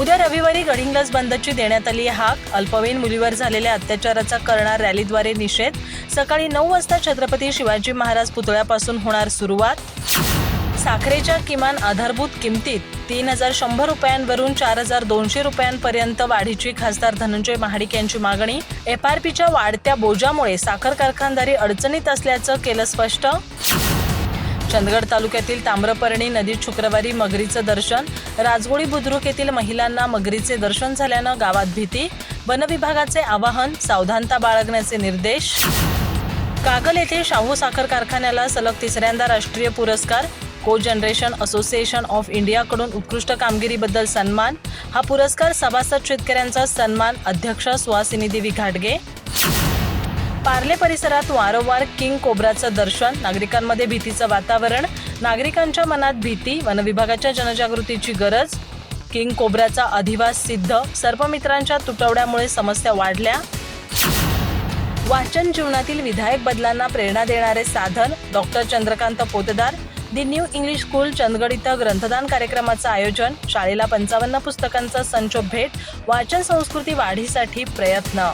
उद्या रविवारी गडिंग्लज बंदची देण्यात आली हाक. अल्पवयीन मुलीवर झालेल्या अत्याचाराचा करणार रॅलीद्वारे निषेध. सकाळी नऊ वाजता छत्रपती शिवाजी महाराज पुतळ्यापासून होणार सुरुवात. साखरेच्या किमान आधारभूत किमतीत तीन हजार शंभर रुपयांवरून चार हजार दोनशे रुपयांपर्यंत वाढीची खासदार धनंजय महाडिक यांची मागणी. एफआरपीच्या वाढत्या बोजामुळे साखर कारखानदारी अडचणीत असल्याचं केलं स्पष्ट. चंदगड तालुक्यातील ताम्रपर्णी नदीत शुक्रवारी मगरीचं दर्शन राजगोळी बुद्रुक येथील महिलांना मगरीचे दर्शन झाल्यानं गावात भीती वनविभागाचे आवाहन सावधानता बाळगण्याचे निर्देश. कागल येथे शाहू साखर कारखान्याला सलग तिसऱ्यांदा राष्ट्रीय पुरस्कार को जनरेशन असोसिएशन ऑफ इंडियाकडून उत्कृष्ट कामगिरीबद्दल सन्मान हा पुरस्कार सभासद शेतकऱ्यांचा सन्मान अध्यक्ष सुहासिनी देवी घाटगे पार्ले परिसरात वारंवार किंग कोब्राचं दर्शन नागरिकांमध्ये भीतीचं वातावरण नागरिकांच्या मनात भीती वनविभागाच्या जनजागृतीची गरज किंग कोब्राचा अधिवास सिद्ध सर्पमित्रांच्या तुटवड्यामुळे समस्या वाढल्या. वाचन जीवनातील विधायक बदलांना प्रेरणा देणारे साधन doctor Chandrakant Potdar the new English school Chandgad इथं ग्रंथदान कार्यक्रमाचं आयोजन शाळेला पंचावन्न पुस्तकांचा संच भेट वाचन संस्कृती वाढीसाठी प्रयत्न.